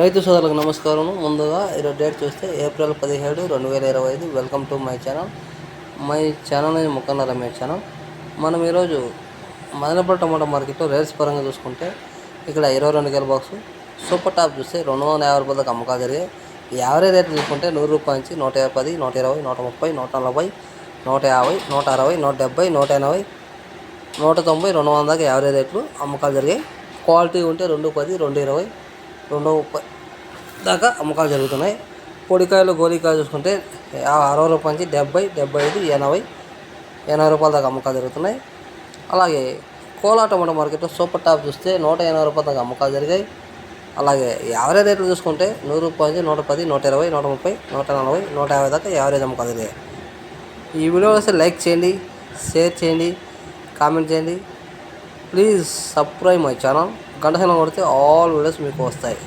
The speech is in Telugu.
రైతు సోదరులకు నమస్కారం ముందుగా ఈరోజు డేట్ చూస్తే ఏప్రిల్ పదిహేడు రెండు వేల ఇరవై ఐదు. Welcome to my channel. My channel అనేది ముక్కన్న రమేష్ ఛానల్. మనం ఈరోజు మదనపల్లి టమాటా మార్కెట్లో రేట్స్ పరంగా చూసుకుంటే ఇక్కడ ఇరవై రెండు కేల బాక్స్ సూపర్ టాప్ చూస్తే రెండు వందల యాభై రూపాయలకు దాకా అమ్మకాలు జరిగాయి. యావరేజ్ రేట్లు చూసుకుంటే నూరు రూపాయల నుంచి నూట యాభై పది నూట ఇరవై నూట ముప్పై నూట నలభై నూట యాభై నూట అరవై నూట డెబ్బై నూట ఎనభై నూట తొంభై రెండు వందల దాకా యావరేజ్ రేట్లు అమ్మకాలు జరిగాయి. క్వాలిటీ ఉంటే రెండు పది రెండు ఇరవై. రెండు ముప్పై దాకా అమ్మకాలు జరుగుతున్నాయి. పొడికాయలు గోలికాయలు చూసుకుంటే అరవై రూపాయల నుంచి డెబ్బై డెబ్బై ఐదు ఎనభై ఎనభై రూపాయల దాకా అమ్మకాలు జరుగుతున్నాయి. అలాగే కోలా టమాటో మార్కెట్లో సూపర్ టాప్ చూస్తే నూట ఎనభై రూపాయల దాకా అమ్మకాలు జరిగాయి. అలాగే యావరేజ్ రేట్లు చూసుకుంటే నూరు రూపాయల నుంచి నూట పది నూట ఇరవై నూట ముప్పై నూట నలభై నూట యాభై దాకా యావరేజ్ అమ్మకాలు జరిగాయి. ఈ వీడియో వస్తే లైక్ చేయండి షేర్ చేయండి కామెంట్ చేయండి. Please subscribe my channel. గంట కొడితే ఆల్ వీడియోస్ మీకు వస్తాయి.